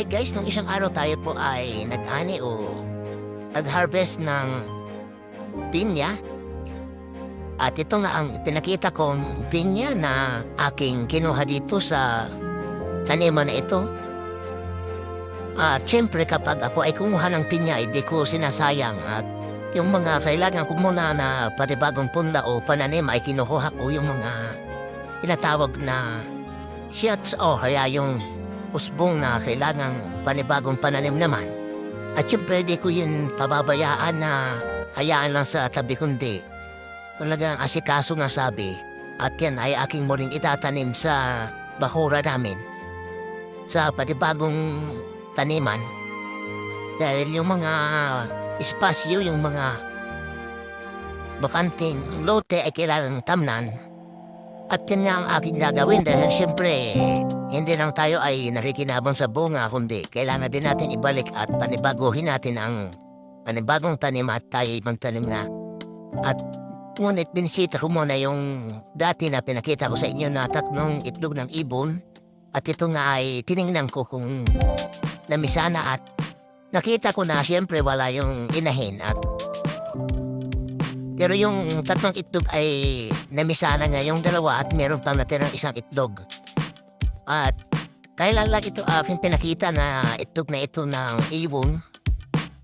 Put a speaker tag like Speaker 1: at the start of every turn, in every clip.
Speaker 1: Ay guys, nung isang araw tayo po ay nag-ani o nag-harvest ng pinya. At ito nga ang pinakita kong pinya na aking kinuha dito sa taniman na ito. At syempre kapag ako ay kumuha ng pinya, hindi ko sinasayang at yung mga kailangan ko muna na panibagong punla o pananim ay kinukuha ko yung mga tinatawag na shots o kaya yung usbong na kailangang panibagong pananim naman. At syempre di ko yun pababayaan na hayaan lang sa tabi kundi. Talagang asikaso nga sabi at yan ay aking muling itatanim sa bakura namin. Sa panibagong taniman. Dahil yung mga espasyo, yung mga bakanting lote ay kailangang tamnan. At yan nga ang aking gagawin dahil siyempre hindi lang tayo ay narikinabang sa bunga kundi kailangan din natin ibalik at panibaguhin natin ang panibagong tanim at tayo magtanim nga. At ngunit binisita ko muna yung dati na pinakita ko sa inyo na tatlong itlog ng ibon at ito nga ay tiningnan ko kung namisana at nakita ko na siyempre wala yung inahin at pero yung tatlong itlog ay namisana nga yung dalawa at meron pang natirang isang itlog. At kailan lang ito aking pinakita na itlog na ito ng ibon.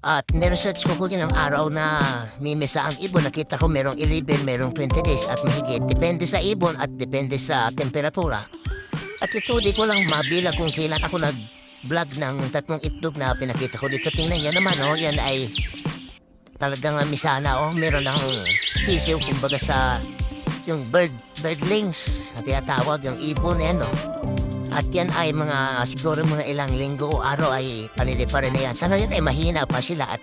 Speaker 1: At niresearch ko kung ng araw na mimisa ang ibon. Nakita ko merong 11, merong 20 days at mahigit. Depende sa ibon at depende sa temperatura. At ito di ko lang mabila kung kailan ako nag-vlog ng tatlong itlog na pinakita ko dito. Tingnan niya naman, oh, yan ay talagang misana oh, meron ng sisiw kumbaga sa yung bird birdlings na tinatawag yung ibon yan no. At yan ay mga siguro mga ilang linggo o araw ay panili pa rin na yan. Sa ngayon ay mahina pa sila at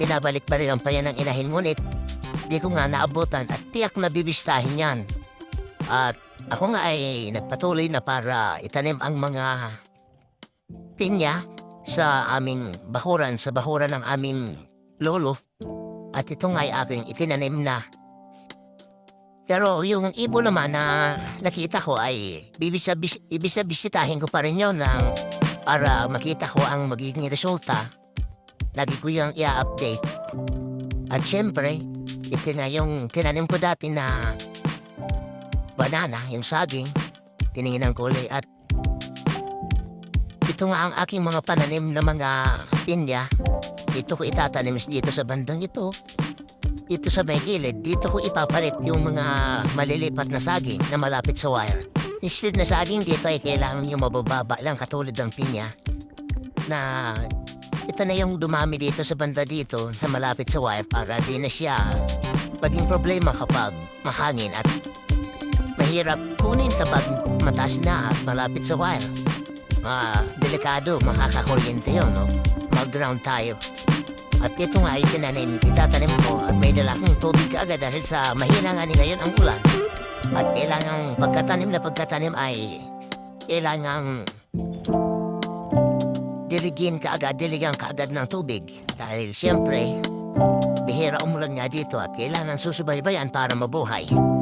Speaker 1: pinabalik pa rin ang payan ng inahin. Ngunit di ko nga naabutan at tiyak na bibistahin yan. At ako nga ay nagpatuloy na para itanim ang mga pinya sa aming bakuran, sa bakuran ng aming lolo. At ito nga ay aking itinanim na. Pero yung ibon naman na nakita ko ay bibisabis, ibisabisitahin ko pa rin yun ng, para makita ko ang magiging resulta. Lagi ko yung i-update. At syempre, ito na yung tinanim ko dati na banana, yung saging. Tiningnan ko ulit at ito nga ang aking mga pananim na mga pinya. Dito ko itatanim dito sa bandang ito. Dito sa may gilid, dito ko ipapalit yung mga malilipat na saging na malapit sa wire. Instead na saging dito ay kailangan yung mabababa lang katulad ng pinya. Na ito na yung dumami dito sa banda dito na malapit sa wire para di na siya maging problema kapag mahangin at mahirap kunin kapag mataas na at malapit sa wire. Ah, delikado, makakakuryente yun, no? Mag-ground tayo. At ito nga ay tinanim, itatanim ko at may dala kong tubig kaagad dahil sa mahina nga ni ngayon ang ulan. At kailangang pagkatanim na pagkatanim ay kailangang diligin kaagad, diligan kaagad ng tubig. Dahil siyempre, bihira umulan nga dito at kailangan susubaybayan para mabuhay.